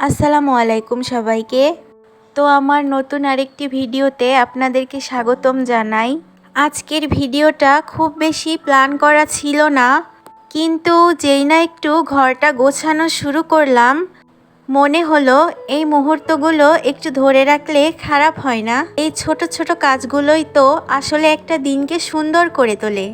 আসসালামু আলাইকুম সবাইকে। তো আমার নতুন আরেকটি ভিডিওতে আপনাদেরকে স্বাগতম জানাই। আজকের ভিডিওটা খুব বেশি প্ল্যান করা ছিল না, কিন্তু যেই না একটু ঘরটা গোছানো শুরু করলাম, মনে হলো এই মুহূর্তগুলো একটু ধরে রাখলে খারাপ হয় না। এই ছোট ছোট কাজগুলোই তো আসলে একটা দিনকে সুন্দর করে তোলে।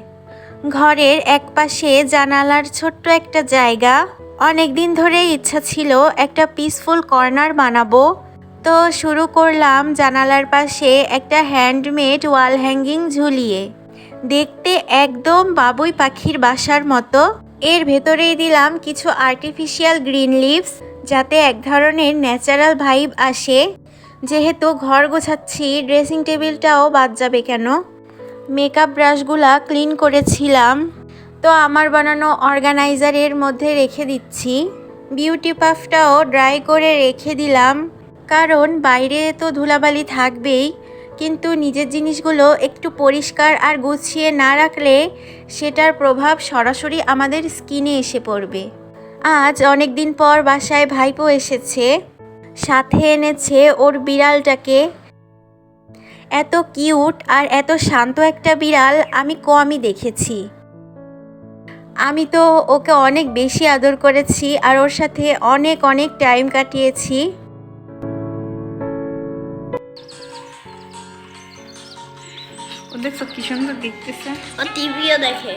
ঘরের একপাশে জানালার ছোট্ট একটা জায়গা অনেক দিন ধরেই ইচ্ছা ছিল একটা পিসফুল কর্নার বানাবো। তো শুরু করলাম জানালার পাশে একটা হ্যান্ডমেড ওয়াল হ্যাঙ্গিং ঝুলিয়ে। দেখতে একদম বাবুই পাখির বাসার মতো। এর ভেতরেই দিলাম কিছু আর্টিফিশিয়াল গ্রিন লিভস যাতে এক ধরনের ন্যাচারাল ভাইব আসে। যেহেতু ঘর গোছাচ্ছি ড্রেসিং টেবিলটাও বাদ যাবে কেন? মেকআপ ব্রাশগুলা ক্লিন করেছিলাম। তো আমার বানানো অর্গানাইজারের মধ্যে রেখে দিচ্ছি। বিউটি পাফটাও ড্রাই করে রেখে দিলাম। কারণ বাইরে তো ধুলাবালি থাকবেই, কিন্তু নিজের জিনিসগুলো একটু পরিষ্কার আর গুছিয়ে না রাখলে সেটার প্রভাব সরাসরি আমাদের স্কিনে এসে পড়বে। আজ অনেক দিন পর বাসায় ভাইপো এসেছে। সাথে এনেছে ওর বিড়ালটাকে। এত কিউট আর এত শান্ত একটা বিড়াল আমি কমই দেখেছি। আমি তো ওকে অনেক বেশি আদর করেছি আর ওর সাথে অনেক অনেক টাইম কাটিয়েছি। ও দেখছ কি সুন্দর দেখতেছে। ও টিভিও দেখে।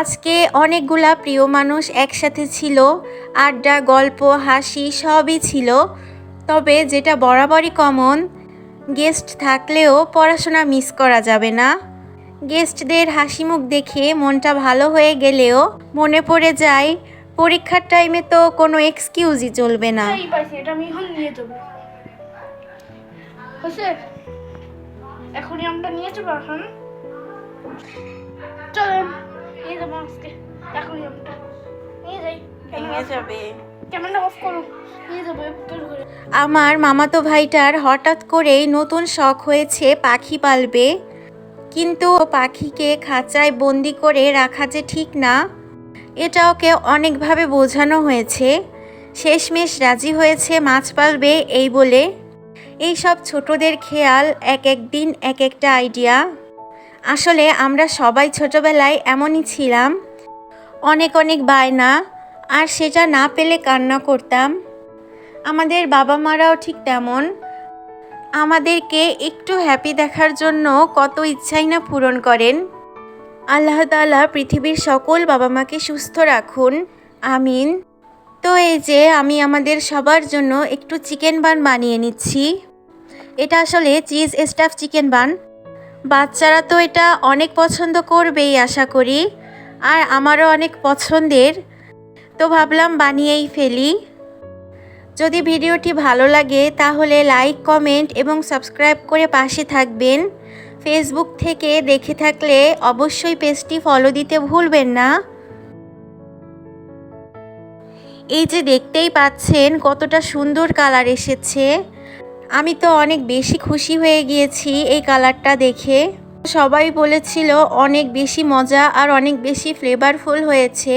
আজকে অনেকগুলা প্রিয় মানুষ একসাথে ছিল আড্ডা গল্প হাসি সবই ছিল। তবে যেটা বরাবরই কমন গেস্ট থাকলেও পড়াশোনা মিস করা যাবে না। গেস্টদের হাসি মুখ দেখে মনটা ভালো হয়ে গেলেও মনে পড়ে যায় পরীক্ষার টাইমে তো কোনো এক্সকিউজই চলবে না। এখনই আমরা নিয়ে যাব এখন। চলেন নিয়ে যাব আজকে। এখনই আমরা। নিয়ে যাই। নিয়ে যাব। আমার মামাতো ভাইটার হঠাৎ করেই নতুন শখ হয়েছে পাখি পালবে। কিন্তু পাখিকে খাঁচায় বন্দি করে রাখা যে ঠিক না, এটা ওকে অনেকভাবে বোঝানো হয়েছে। শেষমেশ রাজি হয়েছে মাছ পালবে এই বলে। এই সব ছোটদের খেয়াল, এক এক দিন, এক একটা আইডিয়া আসলে আমরা সবাই ছোটবেলায় এমনই ছিলাম। অনেক অনেক বায়না আর সেটা না পেলে কান্না করতাম। আমাদের বাবা মারাও ঠিক তেমন। আমাদেরকে একটু হ্যাপি দেখার জন্য কত ইচ্ছাই না পূরণ করেন। আল্লাহ তাআলা পৃথিবীর সকল বাবা মাকে সুস্থ রাখুন। আমিন। তো এই যে আমি আমাদের সবার জন্য একটু চিকেন বান বানিয়ে নিচ্ছি। এটা আসলে চিজ স্টাফ চিকেন বান বাচ্চারা তো এটা অনেক পছন্দ করবেই আশা করি। আর আমারও অনেক পছন্দের। তো ভাবলাম বানিয়েই ফেলি। যদি ভিডিওটি ভালো লাগে, তাহলে লাইক, কমেন্ট এবং সাবস্ক্রাইব করে পাশে থাকবেন। ফেসবুক থেকে দেখে থাকলে অবশ্যই পেজটি ফলো দিতে ভুলবেন না। এই যে দেখতেই পাচ্ছেন, কতটা সুন্দর কালার এসেছে। আমি তো অনেক বেশি খুশি হয়ে গিয়েছি এই কালারটা দেখে। সবাই বলেছিল অনেক বেশি মজা আর অনেক বেশি ফ্লেভারফুল হয়েছে।